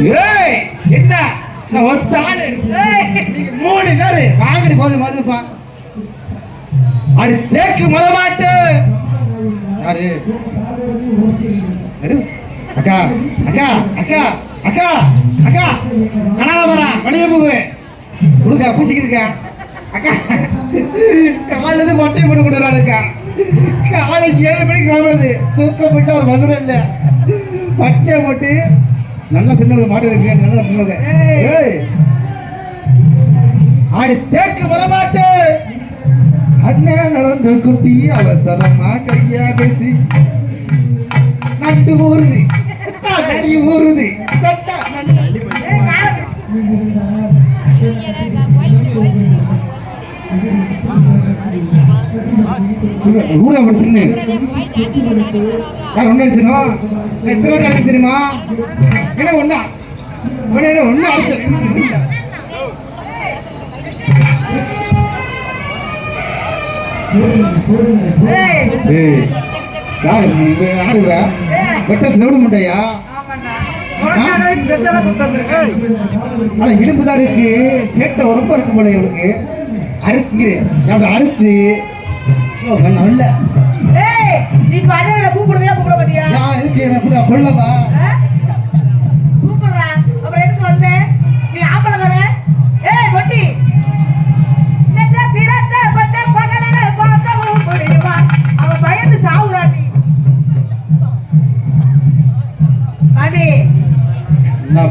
ஏய் என்ன மூணு பேரு வாங்கடி போது மதுப்பா அடி தேக்கு முதமாட்டு. யாரு? அக்கா அக்கா அக்கா அக்கா அக்கா. கனால வரா வெளியே போகு. கொடுக்கா பிடிச்சிக்கிதுக்கா அக்கா காலையில மொட்டை போட்டு கொடுக்குறாளுக்கா காலைக்கு ஏழு மணிக்கு கிளம்புறது. தூக்கம் போட்டு ஒரு மசரம் இல்லை. மட்டை போட்டு நல்லா தின்னது மாட்டு வைக்கிறேன் நல்லா தின்னது ஏய். ஆடி தேக்கு வரமாட்டு. அண்ணன் நடந்து குட்டி அவசரமா கையா பேசி. நண்டு ஊறுது. கறி ஊறுது. தட்டா நண்டு. ஊரை அப்படி யார் ஒன்று அடிச்சனோ நான் எத்தனை வாட்டி அடிச்சு தெரியுமா? என்ன ஒன்றா ஒன்று என்ன ஒண்ணு அடிச்சது யாரு? இவ யாரு இவ? வெட்ட செவிடு முட்டையா? ஆனா இடுப்புதான் இருக்கு. சேட்டை உரப்பா இருக்கு போல இவளுக்கு. அறுத்து அறுத்து? நல்ல நீ பண்ண கூப்பிடுவியா கூப்பிட மாட்டியா நான் எதுக்கு என்ன கூப்பிடுறா. அப்புறம் எதுக்கு வந்த? நீ ஆம்பளை தானே? ஏய் பொட்டி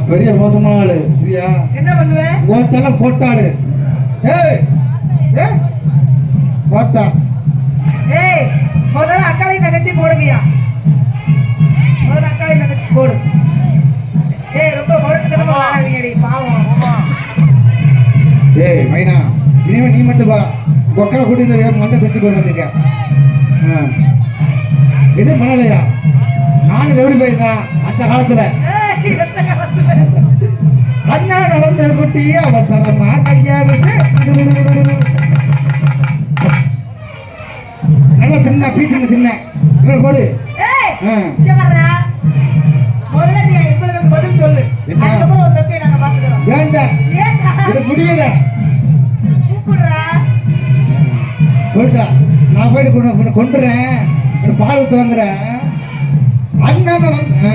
பெரிய மோசமான ஆளு சரியா? என்ன பண்ணுவேன் போட்டாளு. ஏய் ஏய். பார்த்தா. ஏய் முதல்ல அக்காளையும் தங்கச்சி போடுவியா முதல்ல அக்காளையும் தங்கச்சி போடு. ஏய் ரொம்ப விளையாடுறீங்கடி பாவம் ஏய் மைனா இனிமே நீ மட்டும் வா. கொக்கரை கூட்டி மண்டை தட்டி போய் பார்த்துக்க இது பண்ணலையா? நானும் எப்படி போயிருந்தேன் அந்த காலத்துல. அண்ணா நடந்த குட்டி அவசரமா கையா வச்சு என்ன? அதுக்கப்புறம் உன் தம்பியை நாங்க பாத்துக்கிறோம் வேண்டாம் முடியல. சொல்லிட்டா நான் போயிட்டு கொண்டு கொண்டு கொண்டுறேன் பால் ஊத்து வாங்குறேன். அண்ணா நடந்த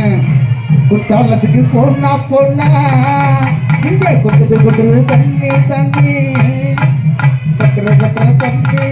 குத்தாலத்துக்கு பொண்ணா பொண்ணா. இங்கே கொட்டுது கொட்டுது தண்ணி தண்ணி. கொட்டுற கொட்டுற தண்ணி.